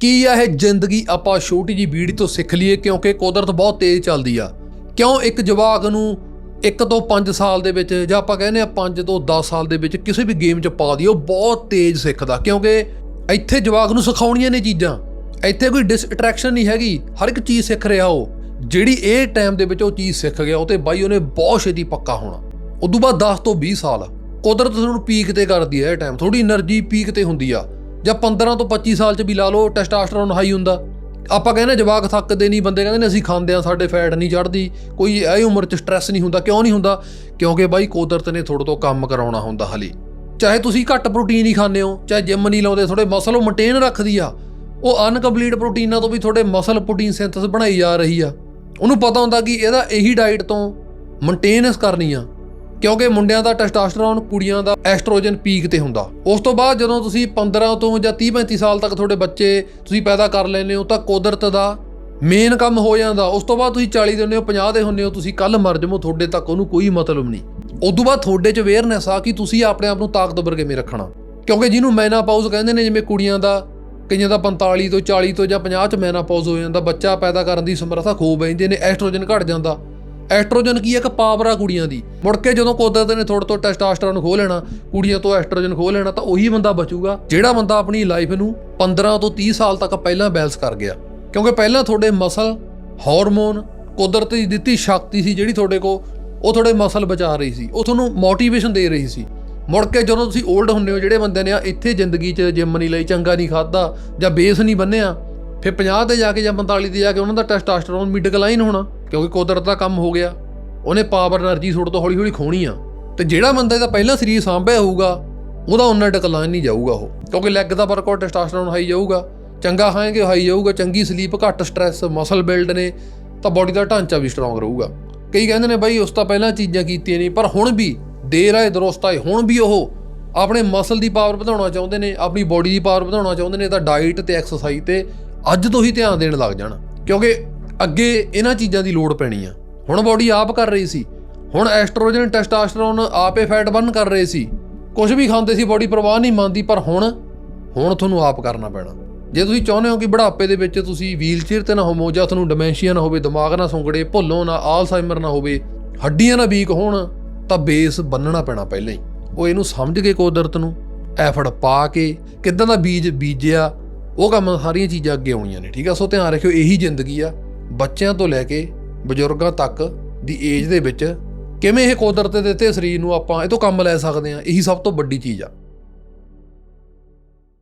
ਕੀ ਆ ਇਹ ਜ਼ਿੰਦਗੀ? ਆਪਾਂ ਛੋਟੀ ਜੀ ਵੀਡੀਓ ਤੋਂ ਸਿੱਖ ਲਈਏ ਕਿਉਂਕਿ ਕੁਦਰਤ ਬਹੁਤ ਤੇਜ਼ ਚੱਲਦੀ ਆ। ਕਿਉਂ ਇੱਕ ਜਵਾਕ ਨੂੰ ਇੱਕ ਤੋਂ 5 ਸਾਲ ਦੇ ਵਿੱਚ ਜਾਂ ਆਪਾਂ ਕਹਿੰਦੇ ਆ 5 ਤੋਂ 10 ਸਾਲ ਦੇ ਵਿੱਚ ਕਿਸੇ ਵੀ ਗੇਮ 'ਚ ਪਾ ਦਈਏ, ਉਹ ਬਹੁਤ ਤੇਜ਼ ਸਿੱਖਦਾ। ਕਿਉਂਕਿ ਇੱਥੇ ਜਵਾਕ ਨੂੰ ਸਿਖਾਉਣੀਆਂ ਨੇ ਚੀਜ਼ਾਂ। ਇੱਥੇ ਕੋਈ ਡਿਸ ਅਟਰੈਕਸ਼ਨ ਨਹੀਂ ਹੈਗੀ। ਹਰ ਇੱਕ ਚੀਜ਼ ਸਿੱਖ ਰਿਹਾ ਉਹ। ਜਿਹੜੀ ਇਹ ਟਾਈਮ ਦੇ ਵਿੱਚ ਉਹ ਚੀਜ਼ ਸਿੱਖ ਗਿਆ, ਉਹ ਤੇ ਬਾਈ ਉਹਨੇ ਬਹੁਤ ਛੇਤੀ ਪੱਕਾ ਹੋਣਾ। ਉਦੋਂ ਬਾਅਦ 10 ਤੋਂ 20 ਸਾਲ ਕੁਦਰਤ ਤੁਹਾਨੂੰ ਪੀਕ ਤੇ ਕਰਦੀ ਹੈ ਇਹ ਟਾਈਮ ਥੋੜੀ એનર્ਜੀ ਪੀਕ ਤੇ ਹੁੰਦੀ ਆ। ਜਾਂ 15 ਤੋਂ 25 ਸਾਲ ਚ ਵੀ ਲਾ ਲਓ ਟੈਸਟੋਸਟੇਰੋਨ ਹਾਈ ਹੁੰਦਾ। ਆਪਾਂ ਕਹਿੰਦੇ ਜਵਾਕ ਥੱਕਦੇ ਨਹੀਂ, ਬੰਦੇ ਕਹਿੰਦੇ ਨੇ ਅਸੀਂ ਖਾਂਦੇ ਆ ਸਾਡੇ ਫੈਟ ਨਹੀਂ ਚੜਦੀ ਕੋਈ ਇਹ ਉਮਰ ਚ ਸਟ੍ਰੈਸ ਨਹੀਂ ਹੁੰਦਾ, ਕਿਉਂ ਨਹੀਂ ਹੁੰਦਾ? ਕਿਉਂਕਿ ਬਾਈ ਕੁਦਰਤ ਨੇ ਤੁਹਾਡੇ ਤੋਂ ਕੰਮ ਕਰਾਉਣਾ ਹੁੰਦਾ ਹਲੇ। ਚਾਹੇ ਤੁਸੀਂ ਘੱਟ ਪ੍ਰੋਟੀਨ ਹੀ ਖਾਂਦੇ ਹੋ, ਚਾਹੇ ਜਿਮ ਨਹੀਂ ਲਾਉਂਦੇ ਥੋੜੇ ਮਸਲ ਉਹ ਮੇਨਟੇਨ ਰੱਖਦੀ ਆ। ਉਹ ਅਨਕੰਪਲੀਟ ਪ੍ਰੋਟੀਨਾਂ ਤੋਂ ਵੀ ਤੁਹਾਡੇ ਮਸਲ ਪ੍ਰੋਟੀਨ ਸਿੰਥੇਸਿਸ ਬਣਾਈ ਜਾ ਰਹੀ ਆ। ਉਹਨੂੰ ਪਤਾ ਹੁੰਦਾ ਕਿ ਇਹਦਾ ਇਹੀ ਡਾਈਟ ਤੋਂ ਮੇਨਟੇਨੈਂਸ ਕਰਨੀ ਆ। ਕਿਉਂਕਿ ਮੁੰਡਿਆਂ ਦਾ ਟੈਸਟੋਸਟੇਰੋਨ ਕੁੜੀਆਂ ਦਾ ਐਸਟ੍ਰੋਜਨ ਪੀਕ ਤੇ ਹੁੰਦਾ। ਉਸ ਤੋਂ ਬਾਅਦ ਜਦੋਂ ਤੁਸੀਂ 15 ਤੋਂ ਜਾਂ 30 35 ਸਾਲ ਤੱਕ ਤੁਹਾਡੇ ਬੱਚੇ ਤੁਸੀਂ ਪੈਦਾ ਕਰ ਲੈਂਦੇ ਹੋ ਤਾਂ ਕੁਦਰਤ ਦਾ ਮੇਨ ਕੰਮ ਹੋ ਜਾਂਦਾ। ਉਸ ਤੋਂ ਬਾਅਦ ਤੁਸੀਂ 40 ਦੇ ਹੁੰਦੇ ਹੋ 50 ਦੇ ਹੁੰਦੇ ਹੋ, ਤੁਸੀਂ ਕੱਲ ਮਰ ਜਾਵੋ ਤੁਹਾਡੇ ਤੱਕ ਉਹਨੂੰ ਕੋਈ ਮਤਲਬ ਨਹੀਂ। ਉਦੋਂ ਬਾਅਦ ਤੁਹਾਡੇ 'ਚ ਅਵੇਅਰਨੈਸ ਆ ਕਿ ਤੁਸੀਂ ਆਪਣੇ ਆਪ ਨੂੰ ਤਾਕਤਵਰ ਕਿਵੇਂ ਰੱਖਣਾ। ਕਿਉਂਕਿ ਜਿਹਨੂੰ ਮੈਨਾਪਾਊਜ਼ ਕਹਿੰਦੇ ਨੇ, ਜਿਵੇਂ ਕੁੜੀਆਂ ਦਾ ਕਈਆਂ ਦਾ 45 ਤੋਂ 40 ਤੋਂ ਜਾਂ 50 ਚ ਮੈਨਾਪੌਜ ਹੋ ਜਾਂਦਾ, ਬੱਚਾ ਪੈਦਾ ਕਰਨ ਦੀ ਸਮਰੱਥਾ ਖੋ ਬੈਂਦੇ ਨੇ ਐਸਟ੍ਰੋਜਨ ਘਟ ਜਾਂਦਾ। ਐਸਟ੍ਰੋਜਨ ਕੀ ਹੈ? ਇੱਕ ਪਾਵਰ ਆ ਕੁੜੀਆਂ ਦੀ। ਮੁੜ ਕੇ ਜਦੋਂ ਕੁਦਰਤ ਨੇ ਥੋੜੇ ਤੋਂ ਟੈਸਟੋਸਟੇਰੋਨ ਖੋਹ ਲੈਣਾ, ਕੁੜੀਆਂ ਤੋਂ ਐਸਟ੍ਰੋਜਨ ਖੋਹ ਲੈਣਾ, ਤਾਂ ਉਹੀ ਬੰਦਾ ਬਚੂਗਾ, ਜਿਹੜਾ ਬੰਦਾ ਆਪਣੀ ਲਾਈਫ ਨੂੰ 15 ਤੋਂ 30 ਸਾਲ ਤੱਕ ਪਹਿਲਾਂ ਬੈਲੈਂਸ ਕਰ ਗਿਆ। ਕਿਉਂਕਿ ਪਹਿਲਾਂ ਤੁਹਾਡੇ ਮਸਲ ਹਾਰਮੋਨ ਕੁਦਰਤ ਦੀ ਦਿੱਤੀ ਸ਼ਕਤੀ ਸੀ ਜਿਹੜੀ ਤੁਹਾਡੇ ਕੋ ਉਹ ਤੁਹਾਡੇ ਮਸਲ ਬਚਾ ਰਹੀ ਸੀ, ਉਹ ਤੁਹਾਨੂੰ ਮੋਟੀਵੇਸ਼ਨ ਦੇ ਰਹੀ ਸੀ। ਮੁੜ ਕੇ ਜਦੋਂ ਤੁਸੀਂ 올ਡ ਹੁੰਦੇ ਹੋ, ਜਿਹੜੇ ਬੰਦੇ ਨੇ ਆ ਇੱਥੇ ਜ਼ਿੰਦਗੀ 'ਚ ਜਿੰਮ ਨਹੀਂ ਲਈ, ਚੰਗਾ ਨਹੀਂ ਖਾਦਾ ਜਾਂ ਬੇਸ ਨਹੀਂ ਬੰਨਿਆ, ਫਿਰ 50 ਤੇ ਜਾ ਕੇ ਜਾਂ 45 ਤੇ ਜਾ ਕੇ ਉਹਨਾਂ ਦਾ ਟੈਸਟੋਸਟੇਰੋਨ ਵੀ ਡਿਕਲਾਈਨ ਹੋਣਾ। ਕਿਉਂਕਿ ਕੁਦਰਤ ਦਾ ਕੰਮ ਹੋ ਗਿਆ। ਉਹਨੇ ਪਾਵਰ એનર્ਜੀ ਸੁੱਟ ਤੋਂ ਹੌਲੀ-ਹੌਲੀ ਖੋਣੀ ਆ। ਤੇ ਜਿਹੜਾ ਬੰਦਾ ਇਹਦਾ ਪਹਿਲਾਂ ਸਰੀਰ ਸਾਂਭਿਆ ਹੋਊਗਾ, ਉਹਦਾ ਉਹਨਾਂ ਡਕਲਾਨ ਨਹੀਂ ਜਾਊਗਾ ਉਹ। ਕਿਉਂਕਿ ਲੈਗ ਦਾ ਵਰਕਆਊਟ ਟੈਸਟੋਸਟਰੋਨ ਹਾਈ ਜਾਊਗਾ, ਚੰਗਾ ਖਾਏਗੇ ਹਾਈ ਜਾਊਗਾ, ਚੰਗੀ ਸਲੀਪ ਘੱਟ ਸਟ्रेस ਮਸਲ ਬਿਲਡ ਨੇ, ਤਾਂ ਬਾਡੀ ਦਾ ਢਾਂਚਾ ਵੀ ਸਟਰੋਂਗ ਰਹੂਗਾ। ਕਈ ਕਹਿੰਦੇ ਨੇ ਬਾਈ ਉਸ ਤਾਂ ਪਹਿਲਾਂ ਚੀਜ਼ਾਂ ਕੀਤੀਆਂ ਨਹੀਂ, ਪਰ ਹੁਣ ਵੀ ਦੇਰ ਆਏ, ਦਰੁਸਤ ਆਏ, ਹੁਣ ਵੀ ਉਹ ਆਪਣੇ ਮਸਲ ਦੀ ਪਾਵਰ ਵਧਾਉਣਾ ਚਾਹੁੰਦੇ ਨੇ, ਆਪਣੀ ਬਾਡੀ ਦੀ ਪਾਵਰ ਵਧਾਉਣਾ ਚਾਹੁੰਦੇ ਨੇ, ਤਾਂ ਡਾਈਟ ਤੇ ਐਕਸਰਸਾਈਜ਼ ਤੇ ਅੱਜ ਤੋਂ ਹੀ ਧਿਆਨ ਦੇਣ ਲੱਗ ਜਾਣ। ਕਿਉਂਕਿ ਅੱਗੇ ਇਹਨਾਂ ਚੀਜ਼ਾਂ ਦੀ ਲੋੜ ਪੈਣੀ ਆ। ਹੁਣ ਬਾਡੀ ਆਪ ਕਰ ਰਹੀ ਸੀ। ਹੁਣ ਐਸਟ੍ਰੋਜਨ, ਟੈਸਟੋਸਟੇਰੋਨ ਆਪੇ ਫੈਟ ਬਰਨ ਕਰ ਰਹੇ ਸੀ। ਕੁਝ ਵੀ ਖਾਂਦੇ ਸੀ, ਬਾਡੀ ਪ੍ਰਵਾਹ ਨਹੀਂ ਮੰਨਦੀ, ਪਰ ਹੁਣ ਹੁਣ ਤੁਹਾਨੂੰ ਆਪ ਕਰਨਾ ਪੈਣਾ। ਜੇ ਤੁਸੀਂ ਚਾਹੁੰਦੇ ਹੋ ਕਿ ਬੁਢਾਪੇ ਦੇ ਵਿੱਚ ਤੁਸੀਂ ਵੀਲਚੇਅਰ ਤੇ ਨਾ ਹੋਵੋ ਜਾਂ ਤੁਹਾਨੂੰ ਡਿਮੈਂਸ਼ੀਆ ਨਾ ਹੋਵੇ, ਦਿਮਾਗ ਨਾ ਸੁੰਗੜੇ, ਭੁੱਲੋ ਨਾ, ਆਲਜ਼ਾਈਮਰ ਨਾ ਹੋਵੇ, ਹੱਡੀਆਂ ਨਾ ਵੀਕ ਹੋਣ, ਤਾਂ ਬੇਸ ਬੰਨਣਾ ਪੈਣਾ ਪਹਿਲਾਂ ਹੀ। ਉਹ ਇਹਨੂੰ ਸਮਝ ਕੇ ਕੁਦਰਤ ਨੂੰ, ਐਫਰਟ ਪਾ ਕੇ, ਕਿਦਾਂ ਦਾ ਬੀਜ ਬੀਜਿਆ, ਉਹ ਕੰਮ ਸਾਰੀਆਂ ਚੀਜ਼ਾਂ ਅੱਗੇ ਆਉਣੀਆਂ ਨੇ, ਠੀਕ ਆ? ਸੋ ਧਿਆਨ ਰੱਖਿਓ, ਇਹੀ ਜ਼ਿੰਦਗੀ ਆ। ਬੱਚਿਆਂ ਤੋਂ ਲੈ ਕੇ ਬਜ਼ੁਰਗਾਂ ਤੱਕ ਦੀ ਏਜ ਦੇ ਵਿੱਚ ਕਿਵੇਂ ਇਹ ਕੁਦਰਤ ਦੇ ਦਿੱਤੇ ਸਰੀਰ ਨੂੰ ਆਪਾਂ ਇਹ ਤੋਂ ਕੰਮ ਲੈ ਸਕਦੇ ਆ ਇਹੀ ਸਭ ਤੋਂ ਵੱਡੀ ਚੀਜ਼ ਆ।